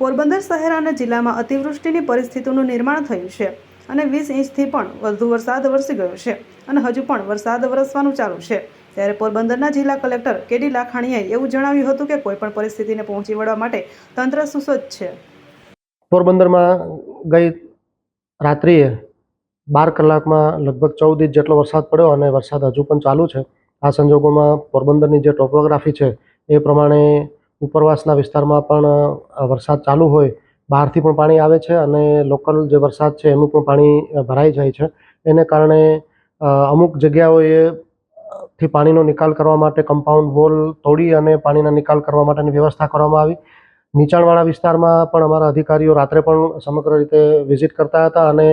પોરબંદર શહેર અને જિલ્લામાં અતિવૃષ્ટિની પરિસ્થિતિનું નિર્માણ થયું છે અને વીસ ઇંચથી પણ વધુ વરસાદ વરસી ગયો છે અને હજુ પણ વરસાદ વરસવાનું ચાલુ છે. ત્યારે પોરબંદરના જિલ્લા કલેક્ટર કેડી લાખાણીએ એવું જણાવ્યું હતું કે કોઈપણ પરિસ્થિતિને પહોંચી વળવા માટે તંત્ર સુસજ્જ છે. પોરબંદરમાં ગઈ રાત્રિએ બાર કલાકમાં લગભગ ચૌદ ઇંચ જેટલો વરસાદ પડ્યો અને વરસાદ હજુ પણ ચાલુ છે. આ સંજોગોમાં પોરબંદરની જે ટોપોગ્રાફી છે એ પ્રમાણે ઉપરવાસના વિસ્તારમાં પણ વરસાદ ચાલુ હોય, બહારથી પણ પાણી આવે છે અને લોકલ જે વરસાદ છે એનું પણ પાણી ભરાઈ જાય છે. એને કારણે અમુક જગ્યાઓએ થી પાણીનો નિકાલ કરવા માટે કમ્પાઉન્ડ વોલ તોડી અને પાણીના નિકાલ કરવા માટેની વ્યવસ્થા કરવામાં આવી. નીચાણવાળા વિસ્તારમાં પણ અમારા અધિકારીઓ રાત્રે પણ સમગ્ર રીતે વિઝિટ કરતા હતા અને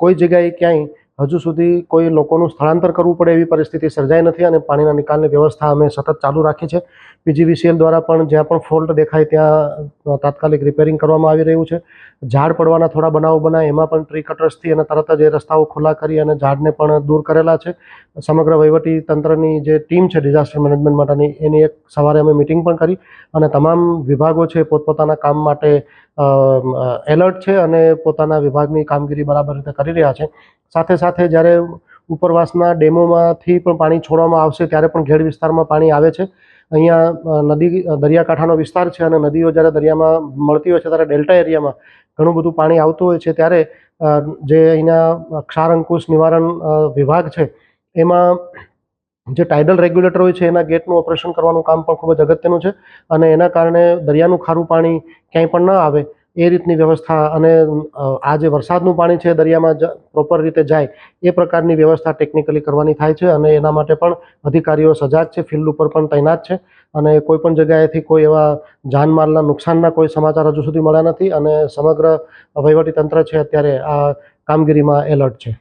કોઈ જગ્યાએ ક્યાંય હજુ સુધી કોઈ લોકોનું સ્થળાંતર કરવું પડે એવી પરિસ્થિતિ સર્જાઈ નથી અને પાણીના નિકાલની વ્યવસ્થા અમે સતત ચાલુ રાખી છે. પીજીવીસીએલ દ્વારા પણ જ્યાં પણ ફોલ્ટ દેખાય ત્યાં તાત્કાલિક રિપેરિંગ કરવામાં આવી રહ્યું છે. ઝાડ પડવાના થોડા બનાવો બનાય, એમાં પણ ટ્રી કટર્સથી અને તરત જ એ રસ્તાઓ ખુલ્લા કરી અને ઝાડને પણ દૂર કરેલા છે. સમગ્ર વહીવટી તંત્રની જે ટીમ છે ડિઝાસ્ટર મેનેજમેન્ટ માટેની, એની એક સવારે અમે મિટિંગ પણ કરી અને તમામ વિભાગો છે પોતપોતાના કામ માટે એલર્ટ છે અને પોતાના વિભાગની કામગીરી બરાબર રીતે કરી રહ્યા છે. સાથે સાથે જ્યારે ઉપરવાસના ડેમોમાંથી પણ પાણી છોડવામાં આવશે ત્યારે પણ ઘેડ વિસ્તારમાં પાણી આવે છે. અહીંયા નદી દરિયાકાંઠાનો વિસ્તાર છે અને નદીઓ જ્યારે દરિયામાં મળતી હોય છે ત્યારે ડેલ્ટા એરિયામાં ઘણું બધું પાણી આવતું હોય છે ત્યારે જે અહીંના ક્ષાર અંકુશ નિવારણ વિભાગ છે, એમાં જે ટાઇડલ રેગ્યુલેટર હોય છે એના ગેટનું ઓપરેશન કરવાનું કામ પણ ખૂબ જ અગત્યનું છે અને એના કારણે દરિયાનું ખારું પાણી ક્યાંય પણ ન આવે. એ રીતની વ્યવસ્થા અને આ જે વરસાદનું પાણી છે દરિયામાં પ્રોપર રીતે જાય, એ પ્રકારની વ્યવસ્થા ટેકનિકલી કરવાની થાય છે અને એના માટે પણ અધિકારીઓ સજાગ છે ફિલ્ડ ઉપર પણ તૈનાત છે અને કોઈ પણ જગ્યાએથી કોઈ એવા જાનમાલના નુકસાનના કોઈ સમાચાર હજુ સુધી મળ્યા નથી અને સમગ્ર વહીવટી તંત્ર છે અત્યારે આ કામગીરીમાં એલર્ટ છે.